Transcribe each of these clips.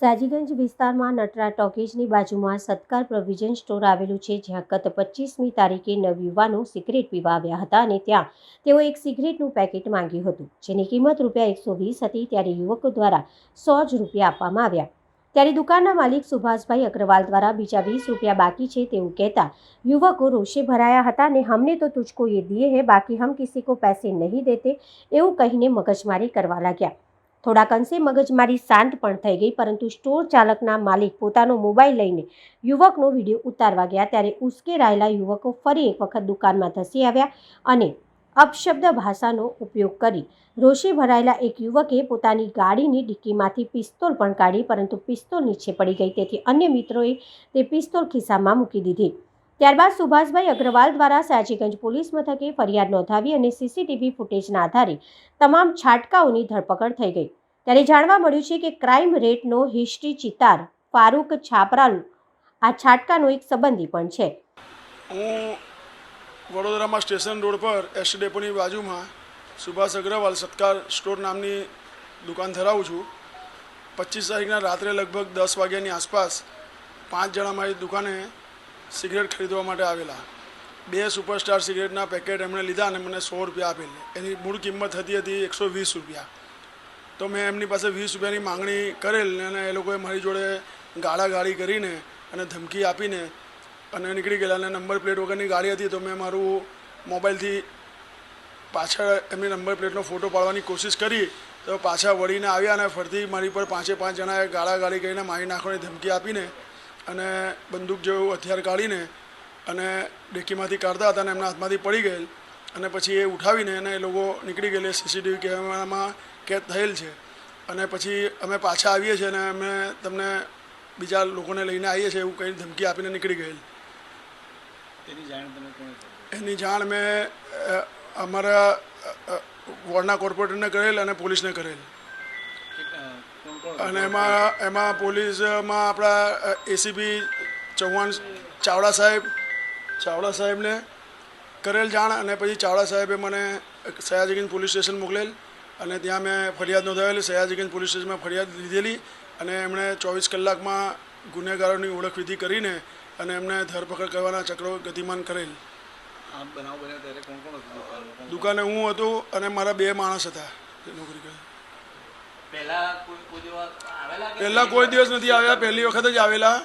સાજીગંજ વિસ્તારમાં નટરા ટોકીજની બાજુમાં સત્કાર પ્રોવિઝન સ્ટોર આવેલું છે, જ્યાં ગત પચીસમી તારીખે નવયુવાનો સિગરેટ પીવા આવ્યા હતા અને ત્યાં તેઓ એક સિગરેટનું પેકેટ માંગ્યું હતું, જેની કિંમત રૂપિયા એકસો વીસ હતી ત્યારે યુવકો દ્વારા સો જ રૂપિયા આપવામાં આવ્યા. ત્યારે દુકાનના માલિક સુભાષભાઈ અગ્રવાલ દ્વારા બીજા વીસ રૂપિયા બાકી છે તેવું કહેતા યુવકો રોષે ભરાયા હતા અને હમને તો તુજકો એ દિયે હે, બાકી હમ કિસી કો પૈસે નહીં દેતે એવું કહીને મગજમારી કરવા લાગ્યા. થોડાક અંશે મગજમારી શાંત પણ થઈ ગઈ, પરંતુ સ્ટોર ચાલકના માલિક પોતાનો મોબાઈલ લઈને યુવકનો વીડિયો ઉતારવા ગયા ત્યારે ઉશ્કેરાયેલા યુવકો ફરી એક વખત દુકાનમાં ધસી આવ્યા અને અપશબ્દ ભાષાનો ઉપયોગ કરી. રોષે ભરાયેલા એક યુવકે પોતાની ગાડીની ડિક્કીમાંથી પિસ્તોલ પણ કાઢી, પરંતુ પિસ્તોલ નીચે પડી ગઈ, તેથી અન્ય મિત્રોએ તે પિસ્તોલ ખિસ્સામાં મૂકી દીધી. ત્યારબાદ સુભાષભાઈ અગ્રવાલ દ્વારા સયાજીગંજ પોલીસ મથકે ફરિયાદ નોંધાવી અને સીસીટીવી ફૂટેજના આધારે તમામ છાટકાઓની ધરપકડ થઈ ગઈ. ત્યારે જાણવા મળ્યું છે કે ક્રાઇમ રેટનો હિસ્ટ્રી ચિતાર, ફારૂક છાપરાલુ, આ છાટકાનો એક સંબંધી પણ છે. હું વડોદરામાં સ્ટેશન રોડ પર એસ ડેપોની બાજુમાં સુભાષ અગ્રવાલ સત્કાર સ્ટોર નામની દુકાન ધરાવું છું. પચીસ તારીખના રાત્રે લગભગ દસ વાગ્યાની આસપાસ પાંચ જણા મારી દુકાને સિગરેટ ખરીદવા માટે આવેલા. બે સુપરસ્ટાર સિગરેટના પેકેટ એમણે લીધા અને મને સો રૂપિયા આપેલી એની મૂળ કિંમત થતી હતી એકસો વીસ રૂપિયા. તો મેં એમની પાસે વીસ રૂપિયાની માંગણી કરેલ અને એ લોકોએ મારી જોડે ગાળાગાળી કરીને અને ધમકી આપીને અને નીકળી ગયેલા અને નંબર પ્લેટ વગરની ગાડી હતી તો મેં મારું મોબાઈલથી પાછળ એમની નંબર પ્લેટનો ફોટો પાડવાની કોશિશ કરી. તો પાછા વળીને આવ્યા અને ફરીથી મારી પર પાંચે પાંચ જણાએ ગાળાગાળી કરીને મારી નાખવાની ધમકી આપીને અને બંદૂક જેવું હથિયાર કાઢીને અને ડેકીમાંથી કાઢતા હતા અને એમના હાથમાંથી પડી ગયેલ. અને પછી એ ઉઠાવીને અને એ લોકો નીકળી ગયેલી સીસીટીવી કેમેરામાં કેદ થયેલ છે. અને પછી અમે પાછા આવીએ છીએ અને અમે તમને બીજા લોકોને લઈને આવીએ છીએ એવું કંઈ ધમકી આપીને નીકળી ગયેલ. તેની જાણ તમે એની જાણ મેં અમારા વોર્ડના કોર્પોરેટરને કરેલ અને પોલીસને કરેલ. અને એમાં એમાં પોલીસમાં આપણા એસીપી ચૌહાણ ચાવડા સાહેબ ચાવડા સાહેબને કરેલ જાણ અને પછી ચાવડા સાહેબે મને સયાજીગંજ પોલીસ સ્ટેશન મોકલેલ અને ત્યાં મેં ફરિયાદ નોંધાવેલી. સયાજીગંજ પોલીસ સ્ટેશનમાં ફરિયાદ લીધેલી અને એમણે ચોવીસ કલાકમાં ગુનેગારોની ઓળખવિધિ કરીને અને એમને ધરપકડ કરવાના ચક્રો ગતિમાન કરેલ. દુકાને હું હતો અને મારા બે માણસ હતા. નોકરી કરે. પહેલા કોઈ દિવસ નથી આવ્યા પહેલી વખત જ આવેલા.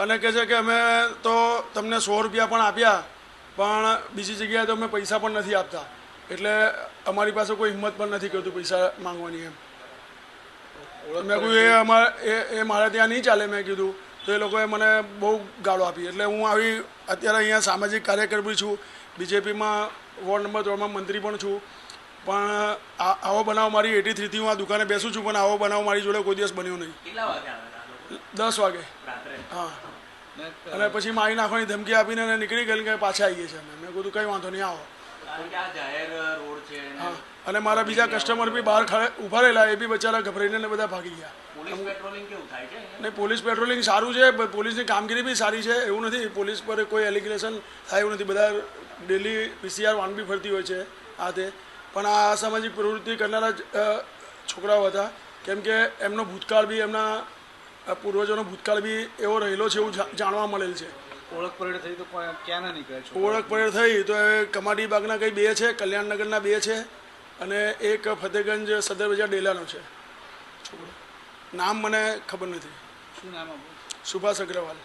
અને કહે છે કે અમે તો તમને સો રૂપિયા પણ આપ્યા પણ બીજી જગ્યાએ તો અમે પૈસા પણ નથી આપતા. એટલે અમારી પાસે કોઈ હિંમત પણ નથી કરતું પૈસા માંગવાની એમ. મેં કહ્યું એ અમારે એ એ મારે ત્યાં નહીં ચાલે મેં કીધું. તો એ લોકોએ મને બહુ ગાળો આપી. એટલે હું આવી અત્યારે અહીંયા સામાજિક કાર્યકર બી છું. બીજેપીમાં વોર્ડ નંબર ત્રણમાં મંત્રી પણ છું. પણ આ આવો બનાવ મારી એટી થ્રીથી હું આ દુકાને બેસું છું પણ આવો બનાવ મારી જોડે કોઈ દિવસ બન્યો નહીં? દસ વાગે. હા. અને પછી મારી નાખવાની ધમકી આપીને અને નીકળી ગયેલી કે પાછા આવીએ છીએ અમે. મેં કીધું કંઈ વાંધો નહીં આવો. કારણ કે આ જાહેર રોડ છે અને હા. અને મારા બીજા કસ્ટમર બી બહાર ઊભા ઊભા રહેલા એ બી બચારા ગભરાઈને ને બધા ભાગી ગયા. પોલીસ પેટ્રોલિંગ કેવું થાય છે અહીંયા? ને પોલીસ પેટ્રોલિંગ સારું છે પોલીસની કામગીરી બી સારી છે એવું નથી. પોલીસ પર કોઈ એલિગ્રેશન થાય એવું નથી. બધા ડેલી પીસીઆર વાન બી ફરતી હોય છે આ તે. પણ આ અસામાજિક પ્રવૃત્તિ કરનારા છોકરાઓ હતા. કેમ કે એમનો ભૂતકાળ બી એમના પૂર્વજોનો ભૂતકાળ બી એવો રહેલો છે એવું જાણવા મળેલ છે. ઓળખ પરેડ થઈ તો કોઈ ક્યાં નીકળે છે ઓળખ પરેડ થઈ તો એ કમાટી બાગના કંઈ બે છે કલ્યાણનગરના બે છે અને એક ફતેગંજ સદર બજાર ડેલાનો છે. છોકરો? નામ મને ખબર નથી. શું નામ સુભાષ અગ્રવાલ.